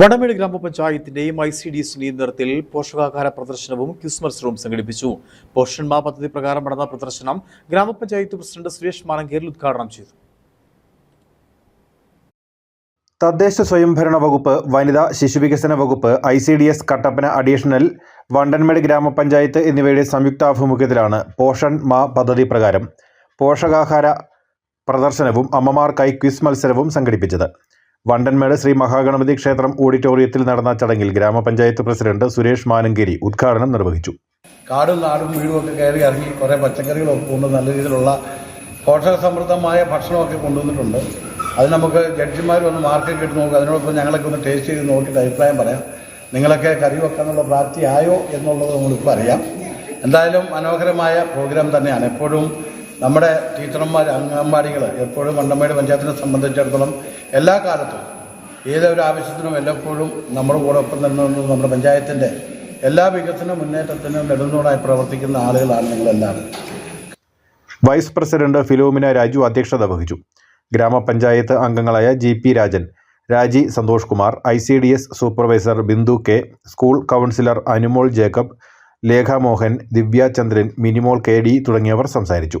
വടമേട് ഗ്രാമപഞ്ചായത്തിന്റെയും I C D എസിന്റെയും നേതൃത്വത്തിൽ പോഷകാഹാര പ്രദർശനവും ക്വിസ് മത്സരവും സംഘടിപ്പിച്ചു. പോഷന്മാ പദ്ധതി പ്രകാരം നടന്ന പ്രദർശനം ഗ്രാമപഞ്ചായത്ത് പ്രസിഡന്റ് സുരേഷ് മാലങ്കേരിൽ ഉദ്ഘാടനം ചെയ്തു. തദ്ദേശ സ്വയംഭരണ വകുപ്പ് വനിതാ ശിശുവികസന വകുപ്പ് I C D S Kattappana additional Vandanmedu ഗ്രാമപഞ്ചായത്ത് എന്നിവയുടെ സംയുക്താഭിമുഖ്യത്തിലാണ് പോഷൺ മാ പദ്ധതി പ്രകാരം പോഷകാഹാര പ്രദർശനവും അമ്മമാർക്കായി ക്വിസ് മത്സരവും സംഘടിപ്പിച്ചത്. വണ്ടൻമേട് ശ്രീ മഹാഗണപതി ക്ഷേത്രം ഓഡിറ്റോറിയത്തിൽ നടന്ന ചടങ്ങിൽ ഗ്രാമപഞ്ചായത്ത് പ്രസിഡന്റ് സുരേഷ് മാനങ്കേരി ഉദ്ഘാടനം നിർവഹിച്ചു. കാടും നാടും വീടും ഒക്കെ കയറി ഇറങ്ങി കുറേ പച്ചക്കറികളൊക്കെ കൊണ്ട് നല്ല രീതിയിലുള്ള പോഷക സമൃദ്ധമായ ഭക്ഷണമൊക്കെ കൊണ്ടുവന്നിട്ടുണ്ട്. അത് നമുക്ക് ജഡ്ജിമാർ ഒന്ന് മാർക്കൊക്കെ ഇട്ട് നോക്കുക അതിനോടൊപ്പം ഞങ്ങളൊക്കെ ഒന്ന് ടേസ്റ്റ് ചെയ്ത് നോക്കിയിട്ട് അഭിപ്രായം പറയാം. നിങ്ങളൊക്കെ കറി വെക്കാനുള്ള പ്രാപ്തിയായോ എന്നുള്ളത് നമ്മളിപ്പോൾ അറിയാം. എന്തായാലും മനോഹരമായ പ്രോഗ്രാം തന്നെയാണ്. എപ്പോഴും നമ്മുടെ ടീച്ചർമാർ അംഗൻവാടികൾ എപ്പോഴും കണ്ടമ്മയുടെ പഞ്ചായത്തിനെ സംബന്ധിച്ചിടത്തോളം എല്ലാ കാലത്തും ഏതൊരു ആവശ്യത്തിനും എല്ലായ്പ്പോഴും നമ്മുടെ കൂടെ ഒപ്പം തന്നെ നമ്മുടെ പഞ്ചായത്തിന്റെ എല്ലാ വികസന മുന്നേറ്റത്തിനും നെടുന്നൂടായി പ്രവർത്തിക്കുന്ന ആളുകളാണ് നിങ്ങളെല്ലാവരും വൈസ് പ്രസിഡന്റ് ഫിലോമിന രാജു അധ്യക്ഷത വഹിച്ചു. ഗ്രാമപഞ്ചായത്ത് അംഗങ്ങളായ G P Rajan Raji Santhosh Kumar I C D S supervisor Bindu K school counsellor Anumol Jacob Lekhamohan Divya Chandran Minimol K D തുടങ്ങിയവർ സംസാരിച്ചു.